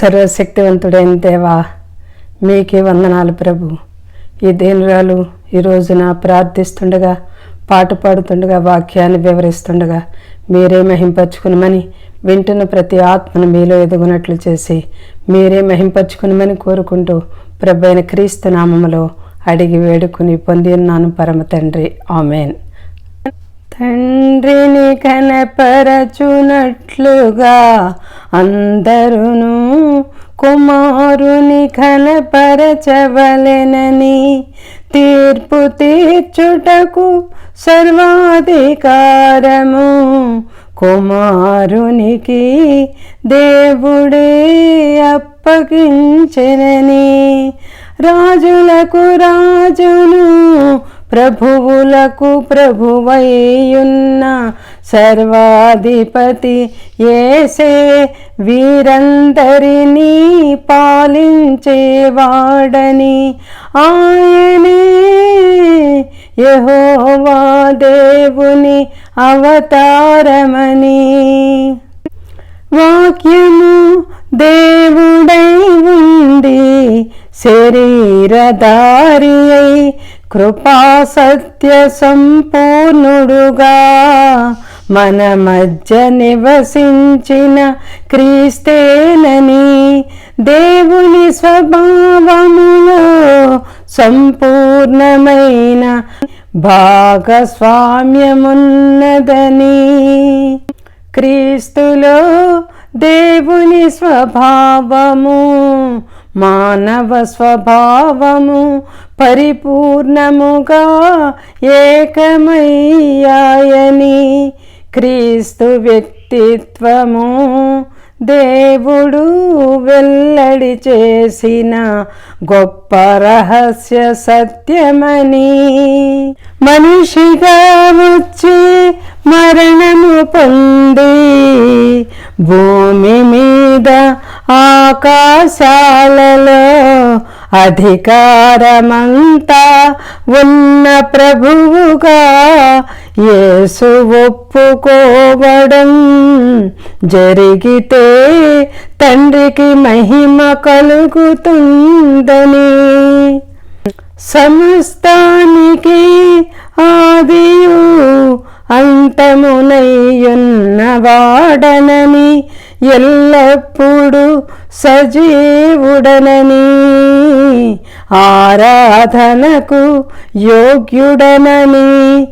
సర్వశక్తివంతుడైన దేవా మీకే వందనాలు ప్రభు. ఈ దేనురాలు ఈ రోజున ప్రార్థిస్తుండగా పాట పాడుతుండగా వాక్యాన్ని వివరిస్తుండగా మీరే మహింపరచుకునమని వింటున్న ప్రతి ఆత్మను మీలో ఎదుగునట్లు చేసి మీరే మహింపరచుకునమని కోరుకుంటూ ప్రభు అయిన క్రీస్తు నామములో అడిగి వేడుకుని పొంది ఉన్నాను పరమ తండ్రి. ఆమెన్. తండ్రిని కనపరచునట్లుగా అందరును కుమారుని కనపరచవలెనని తీర్పు తీర్చుటకు సర్వాధికారము కుమారునికి దేవుడే అప్పగించెనని రాజులకు రాజును ప్రభువులకు ప్రభువయ్యున్న సర్వాధిపతి ఏసే వీరందరినీ పాలించేవాడని ఆయనే. యహోవా దేవుని అవతారమని. వాక్యము దేవుడై ఉంది శరీరధారి అయి కృపా సత్య సంపూర్ణుడుగా మన మధ్య నివసించిన క్రీస్తేనని దేవుని స్వభావములో సంపూర్ణమైన భాగస్వామ్యమున్నదని. క్రీస్తులో దేవుని స్వభావము మానవ స్వభావము పరిపూర్ణముగా ఏకమయ్యాయని క్రీస్తు వ్యక్తిత్వము దేవుడు వెల్లడి చేసిన గొప్ప రహస్య సత్యమని. మనిషిగా వచ్చి మరణము పొంది భూమి మీద ఆకాశాలలో అధికారమంతా ఉన్న ప్రభువుగా యేసు ఒప్పుకోవడం జరిగితే తండ్రికి మహిమ కలుగుతుందని. సమస్తానికి ఆదియు అంతమునయ్యున్నవాడనని ఎల్లప్పుడూ సజీవుడనని. ఆరాధనకు యోగ్యుడనని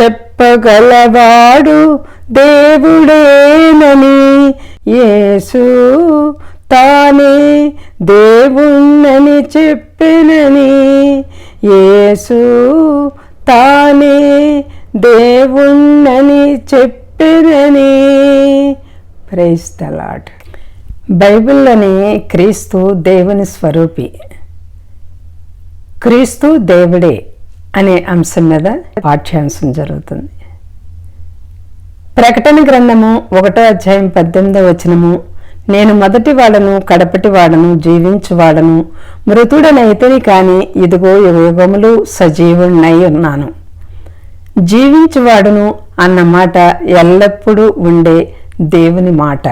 చెప్పగలవాడు దేవుడేనని. యేసు తానే దేవుణ్ణని చెప్పెనని. యేసు తానే దేవుణ్ణని చెప్పెనని. ప్రైజ్ ద లాడ్ బైబిల్లోని క్రీస్తు దేవుని స్వరూపి. క్రీస్తు దేవుడే అనే అంశం మీద పాఠ్యాంశం జరుగుతుంది. ప్రకటన గ్రంథము ఒకటో అధ్యాయం పద్దెనిమిదో వచనము నేను మొదటి వాడను కడపటి వాడను జీవించువాడను మృతుడనైతని కాని ఇదిగో యుగములు సజీవుణ్ణై ఉన్నాను. జీవించువాడును అన్న మాట ఎల్లప్పుడూ ఉండే దేవుని మాట.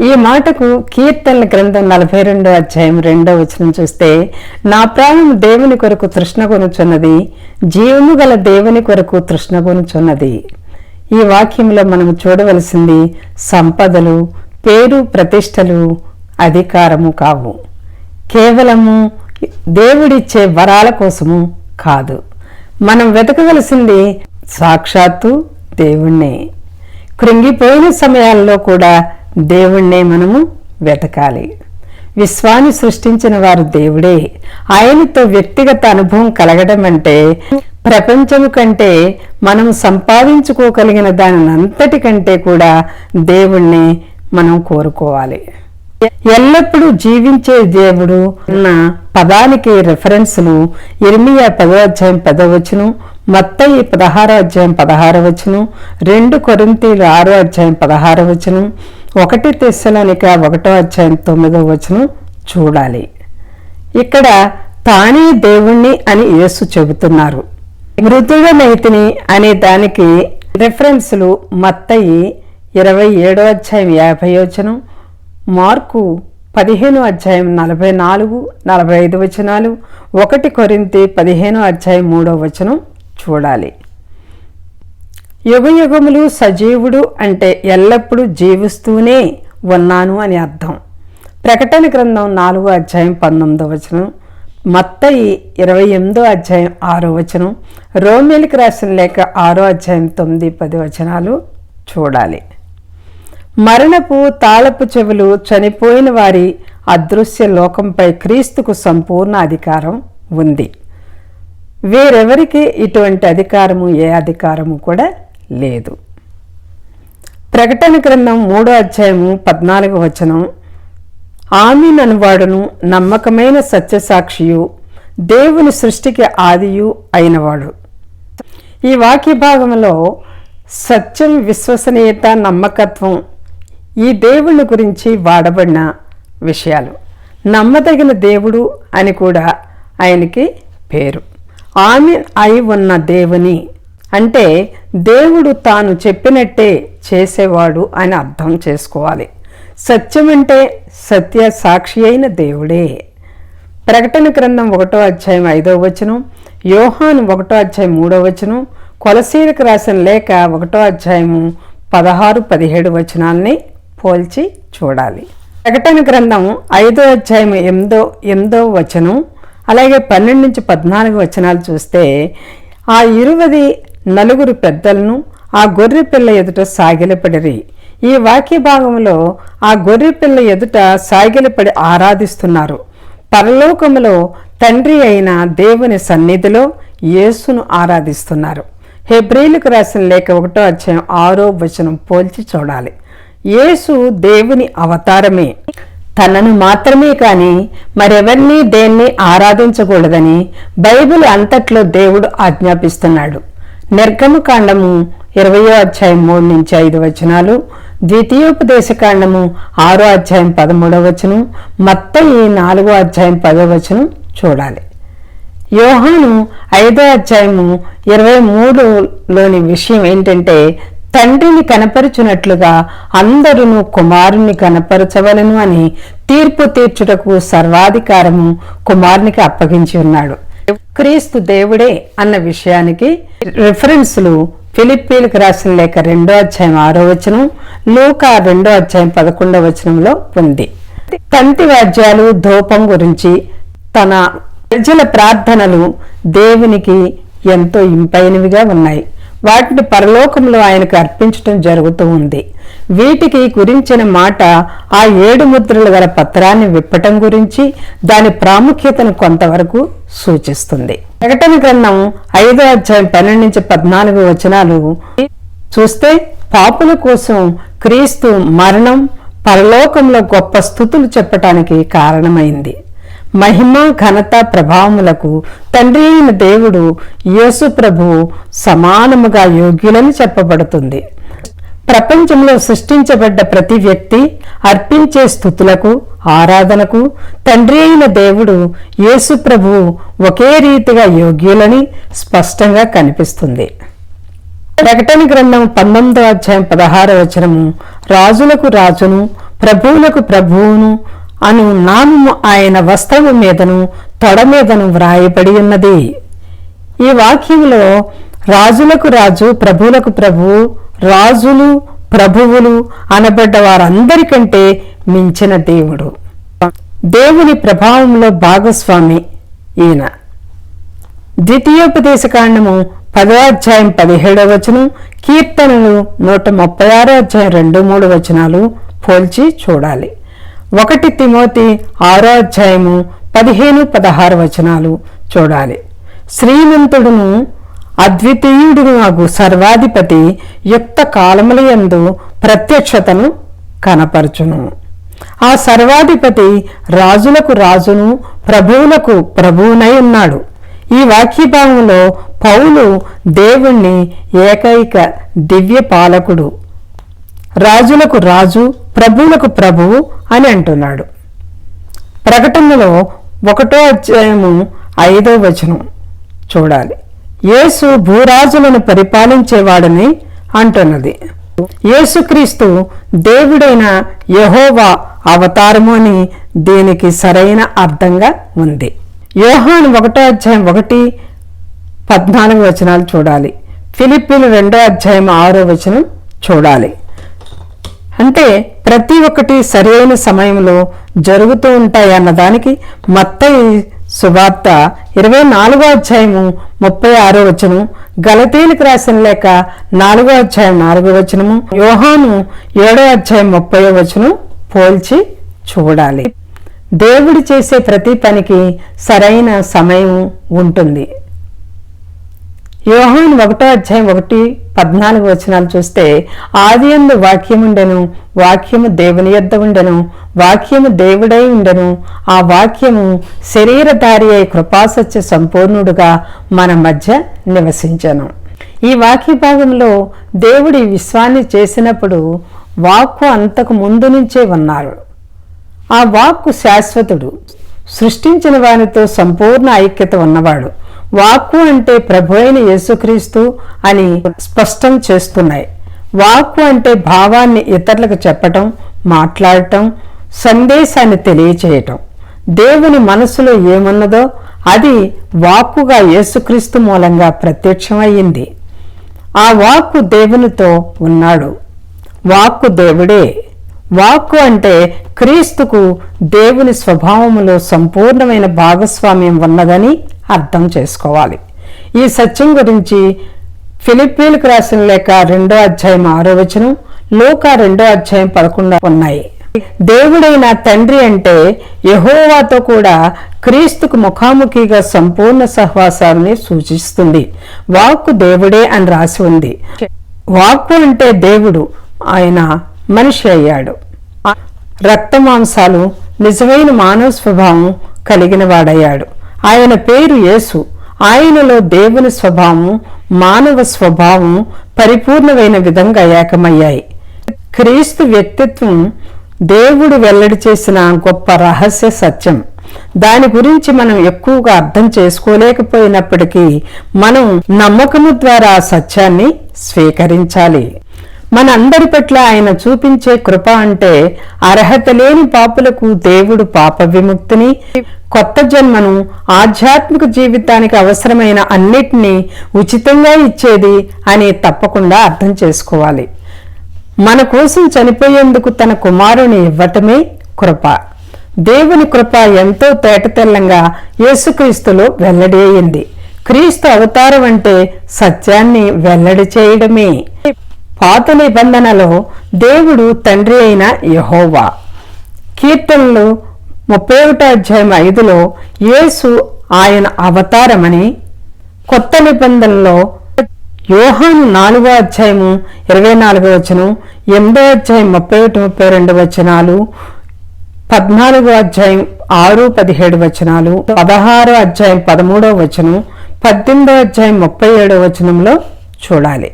ఈ మాటకు కీర్తనల గ్రంథం నలభై రెండో అధ్యాయం రెండో వచనం చూస్తే నా ప్రాణం దేవుని కొరకు తృష్ణ కొనుచున్నది జీవము గల దేవుని కొరకు తృష్ణ కొనుచున్నది. ఈ వాక్యంలో మనం చూడవలసింది సంపదలు పేరు ప్రతిష్టలు అధికారము కావు. కేవలము దేవుడిచ్చే వరాల కోసము కాదు. మనం వెతకవలసింది సాక్షాత్తు దేవుణ్ణే. కృంగిపోయిన సమయాల్లో కూడా దేవుణ్ణే మనము వెతకాలి. విశ్వాన్ని సృష్టించిన వారు దేవుడే. ఆయనతో వ్యక్తిగత అనుభవం కలగడం అంటే ప్రపంచము కంటే మనం సంపాదించుకోగలిగిన దానినంతటి కంటే కూడా దేవుణ్ణి మనం కోరుకోవాలి. ఎల్లప్పుడూ జీవించే దేవుడు అన్న పదానికి రెఫరెన్స్లు ఇర్మియా పదో అధ్యాయం పదవచ్చును మత్తయి పదహారో అధ్యాయం పదహార వచ్చును రెండు కొరింతీలు ఆరో అధ్యాయం పదహారవచ్చును ఒకటి తెస్సలోనిక ఒకటో అధ్యాయం తొమ్మిదో వచనం చూడాలి. ఇక్కడ తానే దేవుణ్ణి అని యేసు చెబుతున్నారు. మృదుడనైతిని అనే దానికి రిఫరెన్సులు మత్తయి ఇరవై ఏడో అధ్యాయం యాభై వచనం మార్కు పదిహేను అధ్యాయం నలభై నాలుగు నలభై ఐదు వచనాలు ఒకటి కొరింతి పదిహేను అధ్యాయం మూడో వచనం చూడాలి. యుగయుగములు సజీవుడు అంటే ఎల్లప్పుడూ జీవిస్తూనే ఉన్నాను అని అర్థం. ప్రకటన గ్రంథం నాలుగో అధ్యాయం పంతొమ్మిదో వచనం మత్తయి ఇరవై ఎనిమిదో అధ్యాయం ఆరో వచనం రోమేలికి రాసిన లేక ఆరో అధ్యాయం తొమ్మిది పది వచనాలు చూడాలి. మరణపు తాళపు చెవులు చనిపోయిన వారి అదృశ్య లోకంపై క్రీస్తుకు సంపూర్ణ అధికారం ఉంది. వేరెవరికి ఇటువంటి అధికారము ఏ అధికారము కూడా లేదు. ప్రకటన గ్రంథం మూడో అధ్యాయము పద్నాలుగు వచనం. ఆమెన్ అనువాడును నమ్మకమైన సత్యసాక్షియు దేవుని సృష్టికి ఆదియు అయినవాడు. ఈ వాక్య భాగంలో సత్యం విశ్వసనీయత నమ్మకత్వం ఈ దేవుని గురించి వాడబడిన విషయాలు. నమ్మదగిన దేవుడు అని కూడా ఆయనకి పేరు. ఆమె అయి ఉన్న దేవుని అంటే దేవుడు తాను చెప్పినట్టే చేసేవాడు అని అర్థం చేసుకోవాలి. సత్యం అంటే సత్య సాక్షి అయిన దేవుడే. ప్రకటన గ్రంథం ఒకటో అధ్యాయం ఐదో వచనం యోహాను ఒకటో అధ్యాయం మూడో వచనం కొలసీలకు రాసిన లేఖ ఒకటో అధ్యాయము పదహారు పదిహేడు వచనాల్ని పోల్చి చూడాలి. ప్రకటన గ్రంథం ఐదో అధ్యాయం ఎనిమిదో ఎనిమిదో వచనం అలాగే పన్నెండు నుంచి పద్నాలుగు వచనాలు చూస్తే ఆ ఇరువది నలుగురు పెద్దలను ఆ గొర్రె పిల్ల ఎదుట సాగిలపడిరి. ఈ వాక్య భాగంలో ఆ గొర్రె పిల్ల ఎదుట సాగిలపడి ఆరాధిస్తున్నారు. పరలోకములో తండ్రి అయిన దేవుని సన్నిధిలో యేసును ఆరాధిస్తున్నారు. హెబ్రిలకు రాసిన లేఖ ఒకటో అధ్యాయం ఆరో వచనం పోల్చి చూడాలి. యేసు దేవుని అవతారమే. తనను మాత్రమే కాని మరెవరినీ దేన్ని ఆరాధించకూడదని బైబిల్ అంతట్లో దేవుడు ఆజ్ఞాపిస్తున్నాడు. నిర్గమకాండము ఇరవయో అధ్యాయం మూడు నుంచి ఐదు వచనాలు ద్వితీయోపదేశ కాండము ఆరో అధ్యాయం పదమూడవ వచనం మత్తయి నాలుగో అధ్యాయం పదో వచనం చూడాలి. యోహాను ఐదో అధ్యాయము ఇరవై మూడులోని విషయం ఏంటంటే తండ్రిని కనపరుచున్నట్లుగా అందరూ కుమారుని కనపరచవలను అని తీర్పు తీర్చుటకు సర్వాధికారము కుమారునికి అప్పగించి ఉన్నాడు. క్రీస్తు దేవుడే అన్న విషయానికి రిఫరెన్స్లు ఫిలిప్పీలకు రాసిన లేక రెండో అధ్యాయం ఆరో వచనం లూకా రెండో అధ్యాయం పదకొండో వచనంలో ఉంది. తంతి వాద్యాలు ధూపం గురించి తన ప్రజల ప్రార్థనలు దేవునికి ఎంతో ఇంపైనవిగా ఉన్నాయి. వాటిని పరలోకంలో ఆయనకు అర్పించటం జరుగుతూ ఉంది. వీటికి గురించిన మాట ఆ ఏడు ముద్రలు గల పత్రాన్ని విప్పటం గురించి దాని ప్రాముఖ్యతను కొంతవరకు సూచిస్తుంది. ప్రకటన గ్రంథం ఐదో అధ్యాయం పన్నెండు నుంచి పద్నాలుగు వచనాలు చూస్తే పాపుల కోసం క్రీస్తు మరణం పరలోకంలో గొప్ప స్థుతులు చెప్పటానికి కారణమైంది. మహిమ ఘనత ప్రభావములకు తండ్రి అయిన దేవుడు యేసు ప్రభువు సమానముగా యోగ్యులని చెప్పబడుతుంది. ప్రపంచంలో సృష్టించబడ్డ ప్రతి వ్యక్తి అర్పించే స్థుతులకు ఆరాధనకు తండ్రి అయిన దేవుడు యేసు ప్రభువు ఒకే రీతిగా యోగ్యులని స్పష్టంగా కనిపిస్తుంది. ప్రకటన గ్రంథం పంతొమ్మిదో అధ్యాయం పదహార వచనము రాజులకు రాజును ప్రభువులకు ప్రభువును అను నామము ఆయన వస్త్రము మీదను తొడ మీదను వ్రాయబడి ఉన్నది. ఈ వాక్యంలో రాజులకు రాజు ప్రభువులకు ప్రభు రాజులు ప్రభువులు అనబడ్డ వారందరికంటే మించిన దేవుడు. దేవుని ప్రభావంలో భాగస్వామి ఈయన. ద్వితీయోపదేశ కాండము పదో అధ్యాయం పదిహేడవ వచనం కీర్తనలు నూట ముప్పై ఆరో అధ్యాయం రెండు మూడు వచనాలు పోల్చి చూడాలి. ఒకటి తిమోతి ఆరో అధ్యాయము పదిహేను పదహారు వచనాలు చూడాలి. శ్రీమంతుడును అద్వితీయుడు నాకు సర్వాధిపతి యుక్త కాలములయందు ప్రత్యక్షతను కనపరచును. ఆ సర్వాధిపతి రాజులకు రాజును ప్రభువులకు ప్రభువునై ఉన్నాడు. ఈ వాక్యభావంలో పౌలు దేవుణ్ణి ఏకైక దివ్య పాలకుడు. రాజులకు రాజు ప్రభువులకు ప్రభువు అని అంటున్నాడు. ప్రకటనలో ఒకటో అధ్యాయము ఐదో వచనం చూడాలి. యేసు భూరాజులను పరిపాలించేవాడని అంటున్నది. యేసుక్రీస్తు దేవుడైన యహోవా అవతారము అని దీనికి సరైన అర్థంగా ఉంది. యోహాను ఒకటో అధ్యాయం ఒకటి పద్నాలుగు వచనాలు చూడాలి. ఫిలిప్పీన్ రెండో అధ్యాయం ఆరో వచనం చూడాలి. అంటే ప్రతి ఒక్కటి సరైన సమయంలో జరుగుతూ ఉంటాయి అన్నదానికి మత్తయి సువార్త ఇరవై నాలుగో అధ్యాయము ముప్పై ఆరో వచనం గలతీలకు రాసిన లేక నాలుగో అధ్యాయం నాలుగో వచనము యోహాను ఏడో అధ్యాయం ముప్పై వచనం పోల్చి చూడాలి. దేవుడు చేసే ప్రతి పనికి సరైన సమయం ఉంటుంది. యోహాను ఒకటో అధ్యాయం ఒకటి పద్నాలుగు వచనాలు చూస్తే ఆది ఎందు వాక్యముండెను వాక్యము దేవుని యొద్ద ఉండెను వాక్యము దేవుడై ఉండెను. ఆ వాక్యము శరీరధారి అయి కృపాసత్య సంపూర్ణుడుగా మన మధ్య నివసించను. ఈ వాక్య భాగంలో దేవుడి విశ్వాన్ని చేసినప్పుడు వాక్కు అంతకు ముందు నుంచే ఉన్నారు. ఆ వాక్కు శాశ్వతుడు సృష్టించిన వానితో సంపూర్ణ ఐక్యత ఉన్నవాడు. వాక్కు అంటే ప్రభు అయిన యేసుక్రీస్తు అని స్పష్టం చేస్తున్నాయి. వాక్కు అంటే భావాన్ని ఇతరులకు చెప్పటం మాట్లాడటం సందేశాన్ని తెలియచేయటం. దేవుని మనసులో ఏమున్నదో అది వాక్కుగా యేసుక్రీస్తు మూలంగా ప్రత్యక్షమయ్యింది. ఆ వాక్కు దేవునితో ఉన్నాడు. వాక్కు దేవుడే. వాక్కు అంటే క్రీస్తుకు దేవుని స్వభావములో సంపూర్ణమైన భాగస్వామ్యం ఉన్నదని అర్థం చేసుకోవాలి. ఈ సత్యం గురించి ఫిలిప్పీలకు రాసిన లేక రెండో అధ్యాయం ఆరో వచనం లోక రెండో అధ్యాయం పదకొండు ఉన్నాయి. దేవుడైన తండ్రి అంటే యహోవాతో కూడా క్రీస్తుకు ముఖాముఖిగా సంపూర్ణ సహవాసాన్ని సూచిస్తుంది. వాక్కు దేవుడే అని రాసి ఉంది. వాక్కు అంటే దేవుడు ఆయన మనిషి అయ్యాడు. రక్త మాంసాలు నిజమైన మానవ స్వభావం కలిగిన వాడయ్యాడు. ఆయన పేరు యేసు. ఆయనలో దేవుని స్వభావం మానవ స్వభావం పరిపూర్ణమైన విధంగా ఏకమయ్యాయి. క్రీస్తు వ్యక్తిత్వం దేవుడు వెల్లడి చేసిన గొప్ప రహస్య సత్యం. దాని గురించి మనం ఎక్కువగా అర్థం చేసుకోలేకపోయినప్పటికీ మనం నమ్మకము ద్వారా ఆ సత్యాన్ని స్వీకరించాలి. మన అందరి పట్ల ఆయన చూపించే కృప అంటే అర్హత లేని పాపులకు దేవుడు పాప విముక్తిని. కొత్త జన్మను ఆధ్యాత్మిక జీవితానికి అవసరమైన అన్నిటినీ ఉచితంగా ఇచ్చేది అని తప్పకుండా అర్థం చేసుకోవాలి. మన కోసం చనిపోయేందుకు తన కుమారుని ఇవ్వటమే కృప. దేవుని కృప ఎంతో తేటతెల్లంగా యేసుక్రీస్తులో వెల్లడి అయింది క్రీస్తు అవతారం అంటే సత్యాన్ని వెల్లడి చేయడమే. పాత నిబంధనలో దేవుడు తండ్రి అయిన యహోవా. కీర్తనలు ముప్పై ఒకటో అధ్యాయం ఐదులో యేసు ఆయన అవతారమని కొత్త నిబంధనలో యోహాను నాలుగో అధ్యాయము ఇరవై నాలుగో వచనం ఎనిమిదో అధ్యాయం ముప్పై ఒకటి ముప్పై రెండు వచనాలు పద్నాలుగో అధ్యాయం ఆరు పదిహేడు వచనాలు పదహారో అధ్యాయం పదమూడో వచనం పద్దెనిమిదో అధ్యాయం ముప్పై ఏడో వచనంలో చూడాలి.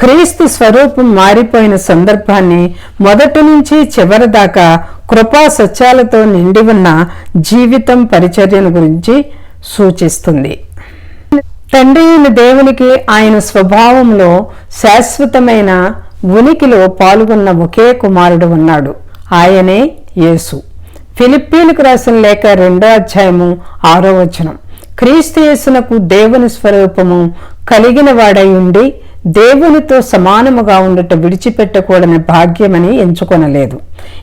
క్రీస్తు స్వరూపం మారిపోయిన సందర్భాన్ని మొదటి నుంచి చివరి దాకా కృపా సత్యాలతో నిండి ఉన్న జీవితం పరిచర్యను గురించి సూచిస్తుంది. తండ్రి అయిన దేవునికి ఆయన స్వభావంలో శాశ్వతమైన ఉనికిలో పాల్గొన్న ఒకే కుమారుడు ఉన్నాడు. ఆయనే యేసు. ఫిలిప్పీలకు రాసిన లేఖ రెండో అధ్యాయము ఆరో వచనం. క్రీస్తు యేసునకు దేవుని స్వరూపము కలిగిన వాడై ఉండి దేవునితో సమానముగా ఉండట విడిచిపెట్టకూడని భాగ్యమని ఎంచుకొనలేదు.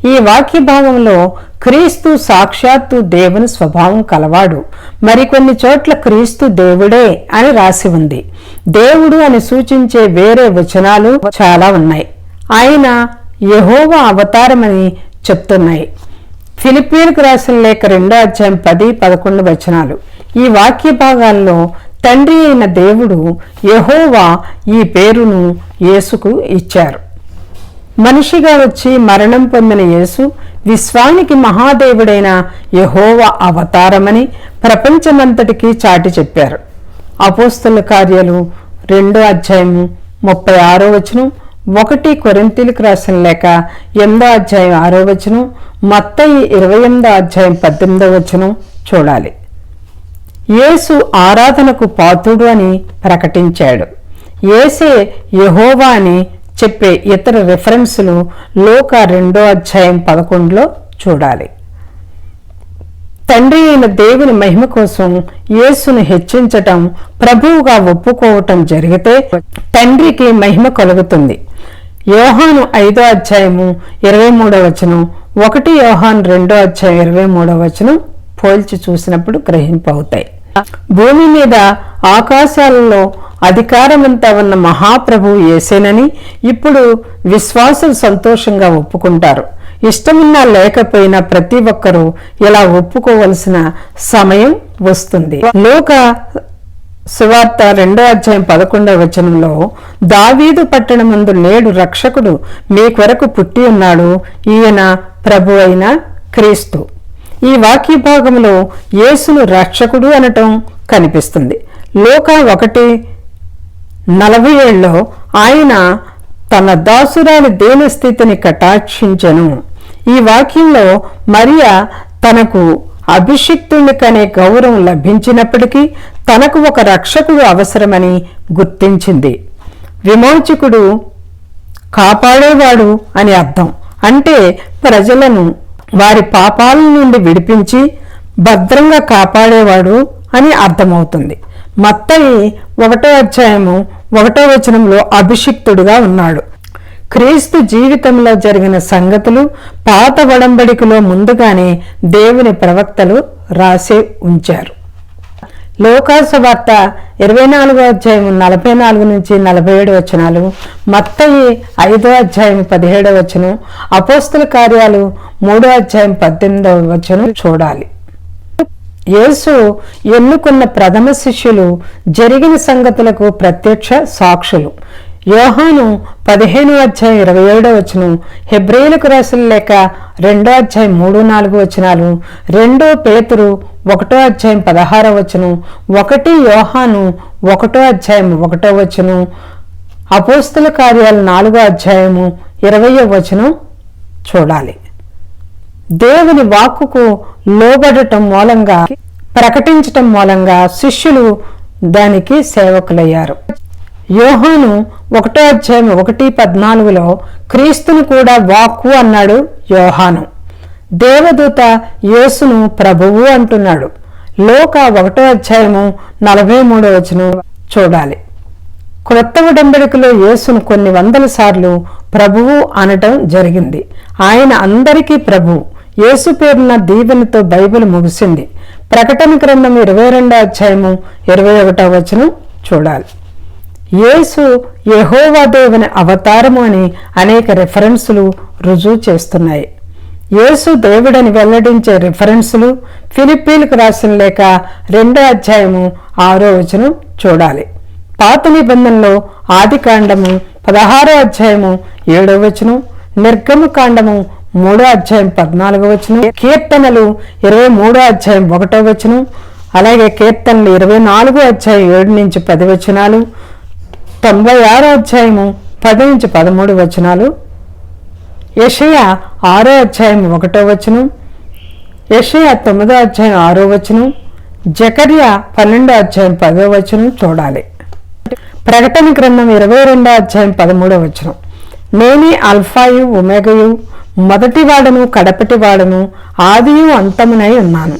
ఈ వాక్య భాగంలో క్రీస్తు సాక్షాత్తు దేవుని స్వభావం కలవాడు. మరికొన్ని చోట్ల క్రీస్తు దేవుడే అని రాసి ఉంది. దేవుడు అని సూచించే వేరే వచనాలు చాలా ఉన్నాయి. ఆయన యహోవ అవతారమని చెప్తున్నాయి. ఫిలిపీన్కు రాసిన లేఖ రెండో అధ్యాయం పది పదకొండు వచనాలు. ఈ వాక్య భాగాల్లో తండ్రి అయిన దేవుడు యహోవా ఈ పేరును యేసుకు ఇచ్చారు. మనిషిగా వచ్చి మరణం పొందిన యేసు విశ్వానికి మహాదేవుడైన యహోవ అవతారమని ప్రపంచమంతటికీ చాటి చెప్పారు. అపోస్తుల కార్యాలు రెండో అధ్యాయము ముప్పై ఆరో వచనం ఒకటి కొరింతీలకు రాసిన లేక ఎనిమిదో అధ్యాయం ఆరో వచనం మొత్తం ఇరవై ఎనిమిదో అధ్యాయం పద్దెనిమిదో వచనం చూడాలి. యేసు ఆరాధనకు పాత్రుడు అని ప్రకటించాడు. ఏసే యహోవా అని చెప్పే ఇతర రిఫరెన్సులు లోక రెండో అధ్యాయం పదకొండులో చూడాలి. తండ్రి అయిన దేవుని మహిమ కోసం యేసును హెచ్చించటం ప్రభువుగా ఒప్పుకోవటం జరిగితే తండ్రికి మహిమ కలుగుతుంది. యోహాను ఐదో అధ్యాయము ఇరవై మూడో వచనం ఒకటి యోహాను రెండో అధ్యాయం ఇరవై మూడో వచనం పోల్చి చూసినప్పుడు గ్రహింపవుతాయి భూమి మీద ఆకాశాలలో అధికారమంతా ఉన్న మహాప్రభువు ఏసేనని ఇప్పుడు విశ్వాసం సంతోషంగా ఒప్పుకుంటారు. ఇష్టమున్నా లేకపోయినా ప్రతి ఒక్కరూ ఇలా ఒప్పుకోవలసిన సమయం వస్తుంది. లోక సువార్త రెండో అధ్యాయం పదకొండవ వచనంలో దావీదు పట్టణమందు నేడు రక్షకుడు మీ కొరకు పుట్టి ఉన్నాడు. ఈయన ప్రభు అయిన క్రీస్తు. ఈ వాక్య భాగంలో యేసును రక్షకుడు అనటం కనిపిస్తుంది. లోక ఒకటి నలభై ఏళ్ళలో ఆయన తన దాసురాలి దేని స్థితిని కటాక్షించెను. ఈ వాక్యంలో మరియా తనకు అభిషిక్తుని కనే గౌరవం లభించినప్పటికీ తనకు ఒక రక్షకుడు అవసరమని గుర్తించింది. విమోచకుడు కాపాడేవాడు అని అర్థం. అంటే ప్రజలను వారి పాపాల నుండి విడిపించి భద్రంగా కాపాడేవాడు అని అర్థమవుతుంది. మత్తయి ఒకటో అధ్యాయము ఒకటో వచనంలో అభిషిక్తుడుగా ఉన్నాడు. క్రీస్తు జీవితంలో జరిగిన సంగతులు పాత వడంబడికలో ముందుగానే దేవుని ప్రవక్తలు రాసి ఉంచారు. లోకాసు వార్త ఇరవై నాలుగో అధ్యాయం నలభై నాలుగు నుంచి నలభై ఏడు వచనాలు మత్తయి ఐదో అధ్యాయం పదిహేడో వచనం అపోస్తుల కార్యాలు మూడో అధ్యాయం పద్దెనిమిదవ వచనం చూడాలి. యేసు ఎన్నుకున్న ప్రథమ శిష్యులు జరిగిన సంగతులకు ప్రత్యక్ష సాక్షులు. యోహాను పదిహేను అధ్యాయం ఇరవై ఏడో వచనం హెబ్రేలకు రాసిన లేక రెండో అధ్యాయం మూడు నాలుగు వచనాలు రెండో పేతురు ఒకటో అధ్యాయం పదహారో వచనం ఒకటి యోహాను ఒకటో అధ్యాయం ఒకటో వచనం అపోస్తుల కార్యాలు నాలుగో అధ్యాయము ఇరవయో వచనం చూడాలి. దేవుని వాక్కుకు లోబడటం మూలంగా ప్రకటించటం మూలంగా శిష్యులు దానికి సేవకులయ్యారు. యోహాను ఒకటో అధ్యాయం ఒకటి పద్నాలుగులో క్రీస్తుని కూడా వాక్కు అన్నాడు యోహాను. దేవదూత యేసును ప్రభువు అంటున్నాడు. లోక ఒకటో అధ్యాయము నలభై మూడో వచనం చూడాలి. క్రొత్త ఉడంబడికలో యేసును కొన్ని వందల సార్లు ప్రభువు అనటం జరిగింది. ఆయన అందరికీ ప్రభువు. యేసు పేరున దీవెనతో బైబిల్ ముగిసింది. ప్రకటన గ్రంథం ఇరవై రెండో అధ్యాయము ఇరవై ఒకటో వచనం చూడాలి. యేసు యహోవా దేవుని అవతారము అని అనేక రిఫరెన్సులు రుజువు చేస్తున్నాయి. యేసు దేవుడని వెల్లడించే రిఫరెన్సులు ఫిలిప్పీన్కు రాసిన లేక రెండో అధ్యాయము ఆరో వచనం చూడాలి. పాత నిబంధనలో ఆది కాండము పదహారో అధ్యాయము ఏడో వచనం నిర్గమ కాండము మూడో అధ్యాయం పద్నాలుగో వచనం. కీర్తనలు ఇరవై మూడో అధ్యాయం ఒకటో వచనం. అలాగే కీర్తనలు ఇరవై నాలుగో అధ్యాయం ఏడు నుంచి పది వచనాలు. తొంభై ఆరో అధ్యాయము పది నుంచి పదమూడు వచనాలు. యషయ ఆరో అధ్యాయం ఒకటో వచనం. యషయ తొమ్మిదో అధ్యాయం ఆరో వచనం. జకర్య పన్నెండో అధ్యాయం పదో వచనం చూడాలి. ప్రకటన గ్రంథం ఇరవై రెండో అధ్యాయం పదమూడో వచనం. నేనే అల్ఫాయు ఉమెగయు మొదటివాడను కడపటివాడను ఆదియు అంతమునై ఉన్నాను.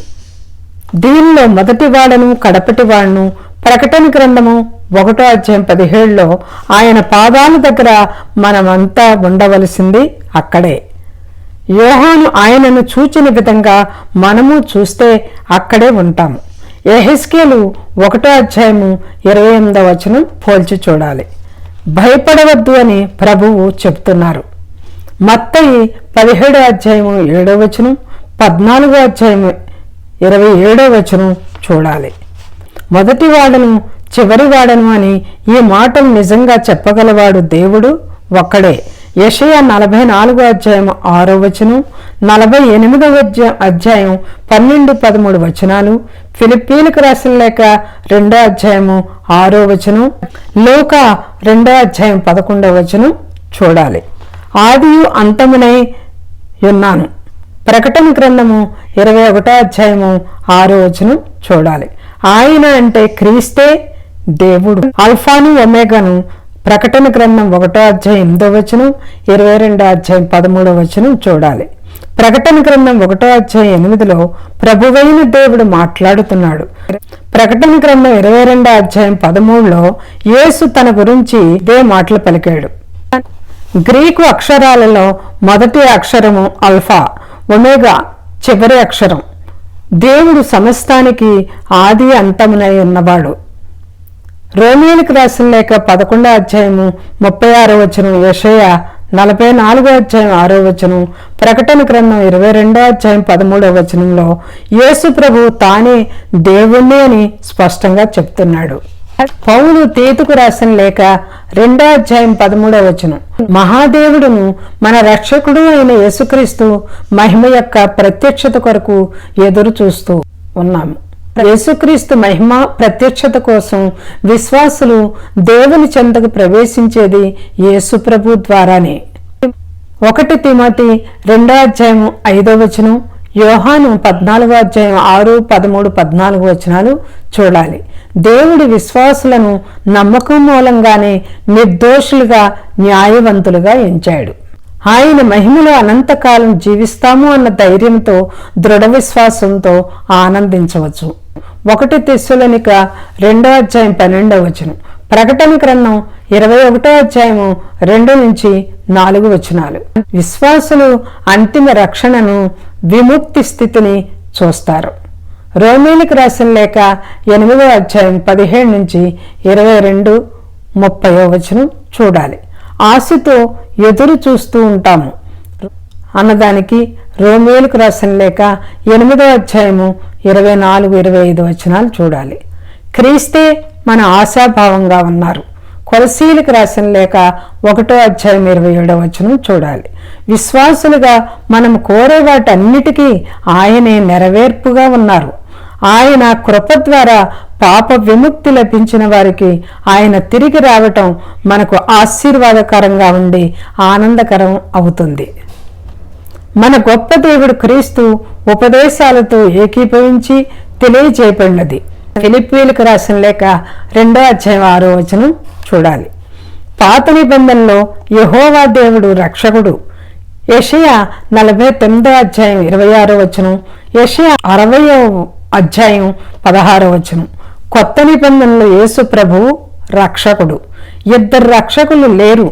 దీనిలో మొదటివాడను కడపటివాడను ప్రకటన గ్రంథము ఒకటో అధ్యాయం పదిహేడులో ఆయన పాదాల దగ్గర మనమంతా ఉండవలసింది అక్కడే. యోహాను ఆయనను చూచిన విధంగా మనము చూస్తే అక్కడే ఉంటాము. ఎహెస్కేలు ఒకటో అధ్యాయము ఇరవై ఎనిమిదో వచనం పోల్చి చూడాలి. భయపడవద్దు అని ప్రభువు చెప్తున్నారు. మత్తయి పదిహేడో అధ్యాయము ఏడో వచనం పద్నాలుగో అధ్యాయము ఇరవై ఏడో వచనం చూడాలి. మొదటి వాడను చివరి వాడను అని ఈ మాటలు నిజంగా చెప్పగలవాడు దేవుడు ఒక్కడే. యషయ నలభై నాలుగో అధ్యాయం ఆరో వచనం నలభై ఎనిమిదవ అధ్యాయం పన్నెండు పదమూడు వచనాలు ఫిలిప్పీలకు రాసిన లేక రెండో అధ్యాయము ఆరో వచనం లోక రెండో అధ్యాయం పదకొండవ వచనం చూడాలి. ఆదియు అంతమునై ఉన్నాను. ప్రకటన గ్రంథము ఇరవై ఒకటో అధ్యాయము ఆరో వచనం చూడాలి. ఆయన అంటే క్రీస్తే దేవుడు. అల్ఫాను ఒమేగాను ప్రకటన గ్రంథం ఒకటో అధ్యాయం ఎనిమిదో వచనం ఇరవై రెండో అధ్యాయం పదమూడో వచనం చూడాలి. ప్రకటన గ్రంథం ఒకటో అధ్యాయం ఎనిమిదిలో ప్రభువైన దేవుడు మాట్లాడుతున్నాడు. ప్రకటన గ్రంథం ఇరవై రెండో అధ్యాయం పదమూడులో యేసు తన గురించి ఇదే మాటలు పలికాడు. గ్రీకు అక్షరాలలో మొదటి అక్షరము అల్ఫా ఒమేగా చివరి అక్షరం. దేవుడు సమస్తానికి ఆది అంతమునై ఉన్నవాడు. రోమియోనికి రాసిన లేక పదకొండో అధ్యాయము ముప్పై ఆరో వచ్చిన యషయ నలభై నాలుగో అధ్యాయం ఆరో వచనం ప్రకటన గ్రంథం ఇరవై రెండో అధ్యాయం పదమూడో వచనంలో యేసు ప్రభు తానే దేవుణ్ణి అని స్పష్టంగా చెప్తున్నాడు. పౌలు తీతుకు రాసిన లేక రెండో అధ్యాయం పదమూడో వచనం మహాదేవుడును మన రక్షకుడు అయిన యేసుక్రీస్తు మహిమ యొక్క ప్రత్యక్షత కొరకు ఎదురు చూస్తూ ఉన్నాము. యేసుక్రీస్తు మహిమ ప్రత్యక్షత కోసం విశ్వాసులు దేవుని చెంతకు ప్రవేశించేది యేసుప్రభు ద్వారానే. ఒకటి తిమోతి రెండో అధ్యాయం ఐదో వచనం యోహాను పద్నాలుగో అధ్యాయం ఆరు పదమూడు పద్నాలుగు వచనాలు చూడాలి. దేవుడి విశ్వాసులను నమ్మకం మూలంగానే నిర్దోషులుగా న్యాయవంతులుగా ఎంచాడు. ఆయన మహిమలో అనంతకాలం జీవిస్తాము అన్న ధైర్యంతో దృఢ విశ్వాసంతో ఆనందించవచ్చు. ఒకటి తెస్సులనిక రెండో అధ్యాయం పన్నెండవ వచనం. ప్రకటన గ్రంథం ఇరవై ఒకటో అధ్యాయము రెండు నుంచి నాలుగు వచనాలు. విశ్వాసులు అంతిమ రక్షణను విముక్తి స్థితిని చూస్తారు. రోమేలికి రాసిన లేక ఎనిమిదో అధ్యాయం పదిహేడు నుంచి ఇరవై రెండు ముప్పయో వచనం చూడాలి. ఆశతో ఎదురు చూస్తూ ఉంటాము. అన్నదానికి రోమేలకు రాసిన లేక ఎనిమిదో అధ్యాయము ఇరవై నాలుగు ఇరవై ఐదు వచనాలు చూడాలి. క్రీస్తే మన ఆశాభావంగా ఉన్నారు. కొలసీలకు రాసిన లేక ఒకటో అధ్యాయం ఇరవై ఏడో వచనం చూడాలి. విశ్వాసులుగా మనం కోరే వాటన్నిటికీ ఆయనే నెరవేర్పుగా ఉన్నారు. ఆయన కృప ద్వారా పాప విముక్తి లభించిన వారికి ఆయన తిరిగి రావటం మనకు ఆశీర్వాదకరంగా ఉండి ఆనందకరం అవుతుంది. మన గొప్ప దేవుడు క్రీస్తు ఉపదేశాలతో ఏకీభవించి తెలియజేయబడినది ఫిలిప్పీలకు రాసిన లేక రెండో అధ్యాయం ఆరో వచనం చూడాలి. పాత నిబంధనలో యహోవా దేవుడు రక్షకుడు. యషయా నలభై తొమ్మిదో అధ్యాయం ఇరవై ఆరో వచనం యషయా అరవయో అధ్యాయం పదహారో వచనం. కొత్త నిబంధనలో యేసు ప్రభువు రక్షకుడు. ఇద్దరు రక్షకులు లేరు.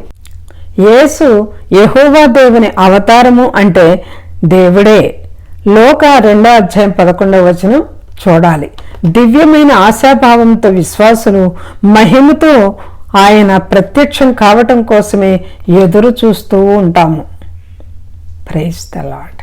యేసు యహోవా దేవుని అవతారము అంటే దేవుడే. లోక రెండో అధ్యాయం పదకొండవ వచనం చూడాలి. దివ్యమైన ఆశాభావంతో విశ్వాసులు మహిమతో ఆయన ప్రత్యక్షం కావటం కోసమే ఎదురు చూస్తూ ఉంటాము. Praise the lord